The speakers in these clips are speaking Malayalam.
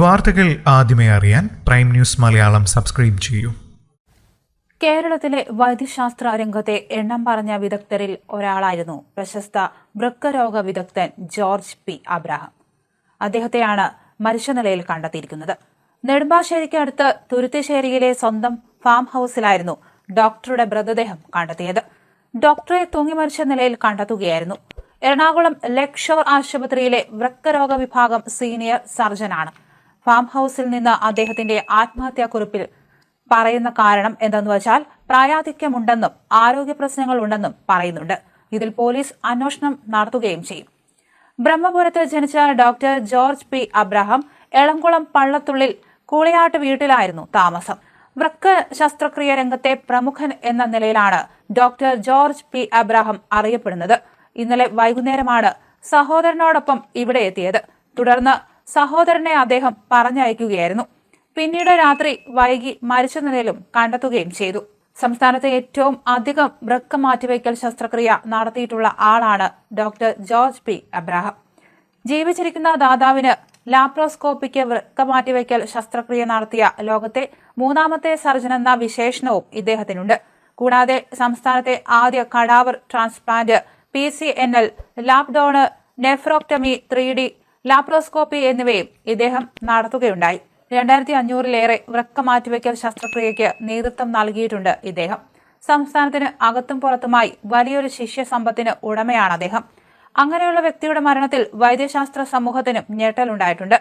വാർത്തകൾ ആദ്യമേ അറിയാൻ പ്രൈം ന്യൂസ് മലയാളം സബ്സ്ക്രൈബ് ചെയ്യൂ. കേരളത്തിലെ വൈദ്യശാസ്ത്ര രംഗത്തെ എണ്ണം പറഞ്ഞ വിദഗ്ധരിൽ ഒരാളായിരുന്നു പ്രശസ്ത വൃക്കരോഗ വിദഗ്ധൻ ജോർജ് പി. അബ്രഹാം. അദ്ദേഹത്തെയാണ് മരിച്ച നിലയിൽ കണ്ടെത്തിയിരിക്കുന്നത്. നെടുമ്പാശ്ശേരിക്ക് അടുത്ത് തുരുത്തിശ്ശേരിയിലെ സ്വന്തം ഫാം ഹൌസിലായിരുന്നു ഡോക്ടറുടെ മൃതദേഹം കണ്ടെത്തിയത്. ഡോക്ടറെ തൂങ്ങി മരിച്ച നിലയിൽ കണ്ടെത്തുകയായിരുന്നു. എറണാകുളം ലക്ഷോർ ആശുപത്രിയിലെ വൃക്കരോഗ വിഭാഗം സീനിയർ സർജനാണ്. ഫാം ഹൌസിൽ നിന്ന് അദ്ദേഹത്തിന്റെ ആത്മഹത്യാക്കുറിപ്പിൽ പറയുന്ന കാരണം എന്തെന്ന് വെച്ചാൽ പ്രായാധിക്യമുണ്ടെന്നും ആരോഗ്യ പ്രശ്നങ്ങൾ ഉണ്ടെന്നും പറയുന്നുണ്ട്. ഇതിൽ പോലീസ് അന്വേഷണം നടത്തുകയും ചെയ്യും. ബ്രഹ്മപുരത്ത് ജനിച്ച doctor George P. Abraham Elamkulam പള്ളത്തുള്ളിൽ കൂളിയാട്ട് വീട്ടിലായിരുന്നു താമസം. വൃക്ക ശസ്ത്രക്രിയ രംഗത്തെ പ്രമുഖൻ എന്ന നിലയിലാണ് ഡോക്ടർ ജോർജ് പി. അബ്രഹാം അറിയപ്പെടുന്നത്. ഇന്നലെ വൈകുന്നേരമാണ് സഹോദരനോടൊപ്പം ഇവിടെ എത്തിയത്. തുടർന്ന് സഹോദരനെ അദ്ദേഹം പറഞ്ഞയക്കുകയായിരുന്നു. പിന്നീട് രാത്രി വൈകി മരിച്ച നിലയിലും കണ്ടെത്തുകയും ചെയ്തു. സംസ്ഥാനത്തെ ഏറ്റവും അധികം വൃക്ക മാറ്റിവയ്ക്കൽ ശസ്ത്രക്രിയ നടത്തിയിട്ടുള്ള ആളാണ് ഡോക്ടർ ജോർജ് പി. അബ്രാഹം. ജീവിച്ചിരിക്കുന്ന ദാതാവിന് ലാപ്രോസ്കോപ്പിക്ക് വൃക്ക മാറ്റിവയ്ക്കൽ ശസ്ത്രക്രിയ നടത്തിയ ലോകത്തെ മൂന്നാമത്തെ സർജൻ എന്ന വിശേഷണവും ഇദ്ദേഹത്തിനുണ്ട്. കൂടാതെ സംസ്ഥാനത്തെ ആദ്യ cadaver transplant P C N L lap donor nephrectomy three D laparoscopy എന്നിവയും ഇദ്ദേഹം നടത്തുകയുണ്ടായി. രണ്ടായിരത്തി അഞ്ഞൂറിലേറെ വൃക്ക മാറ്റിവയ്ക്കൽ ശസ്ത്രക്രിയയ്ക്ക് നേതൃത്വം നൽകിയിട്ടുണ്ട് ഇദ്ദേഹം. സംസ്ഥാനത്തിന് അകത്തും പുറത്തുമായി വലിയൊരു ശിഷ്യസമ്പത്തിന് ഉടമയാണ് അദ്ദേഹം. അങ്ങനെയുള്ള വ്യക്തിയുടെ മരണത്തിൽ വൈദ്യശാസ്ത്ര സമൂഹത്തിനും ഞെട്ടലുണ്ടായിട്ടുണ്ട്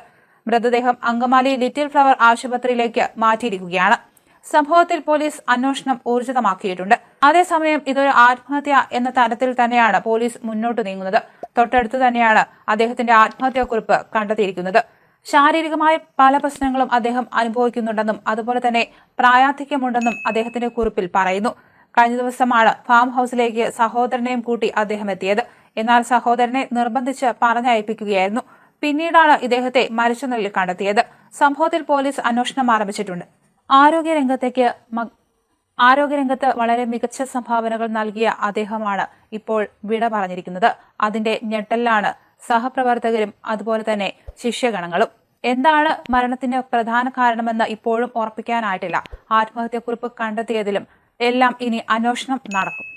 മൃതദേഹം അങ്കമാലി ലിറ്റിൽ ഫ്ലവർ ആശുപത്രിയിലേക്ക് മാറ്റിയിരിക്കുകയാണ്. സംഭവത്തിൽ പോലീസ് അന്വേഷണം ഊർജിതമാക്കിയിട്ടുണ്ട്. അതേസമയം ഇതൊരു ആത്മഹത്യ എന്ന തരത്തിൽ തന്നെയാണ് പോലീസ് മുന്നോട്ട് നീങ്ങുന്നത്. തൊട്ടടുത്ത് തന്നെയാണ് അദ്ദേഹത്തിന്റെ ആത്മഹത്യാക്കുറിപ്പ് കണ്ടെത്തിയിരിക്കുന്നത്. ശാരീരികമായ പല പ്രശ്നങ്ങളും അദ്ദേഹം അനുഭവിക്കുന്നുണ്ടെന്നും അതുപോലെ തന്നെ പ്രായാധിക്യമുണ്ടെന്നും അദ്ദേഹത്തിന്റെ കുറിപ്പിൽ പറയുന്നു. കഴിഞ്ഞ ദിവസമാണ് ഫാം ഹൌസിലേക്ക് സഹോദരനെയും കൂട്ടി അദ്ദേഹം എത്തിയത്. എന്നാൽ സഹോദരനെ നിർബന്ധിച്ച് പറഞ്ഞയപ്പിക്കുകയായിരുന്നു. പിന്നീടാണ് ഇദ്ദേഹത്തെ മരിച്ച നിലയിൽ കണ്ടെത്തിയത്. സംഭവത്തിൽ പോലീസ് അന്വേഷണം ആരംഭിച്ചിട്ടുണ്ട്. ആരോഗ്യരംഗത്തേക്ക് മ- ആരോഗ്യരംഗത്ത് വളരെ മികച്ച സംഭാവനകൾ നൽകിയ അദ്ദേഹമാണ് ഇപ്പോൾ വിട പറഞ്ഞിരിക്കുന്നത്. അതിന്റെ ഞെട്ടലിലാണ് സഹപ്രവർത്തകരും അതുപോലെ തന്നെ ശിഷ്യഗണങ്ങളും. എന്താണ് മരണത്തിന്റെ പ്രധാന കാരണമെന്ന് ഇപ്പോഴും ഉറപ്പിക്കാനായിട്ടില്ല. ആത്മഹത്യക്കുറിപ്പ് കണ്ടെത്തിയതിലും എല്ലാം ഇനി അന്വേഷണം നടക്കും.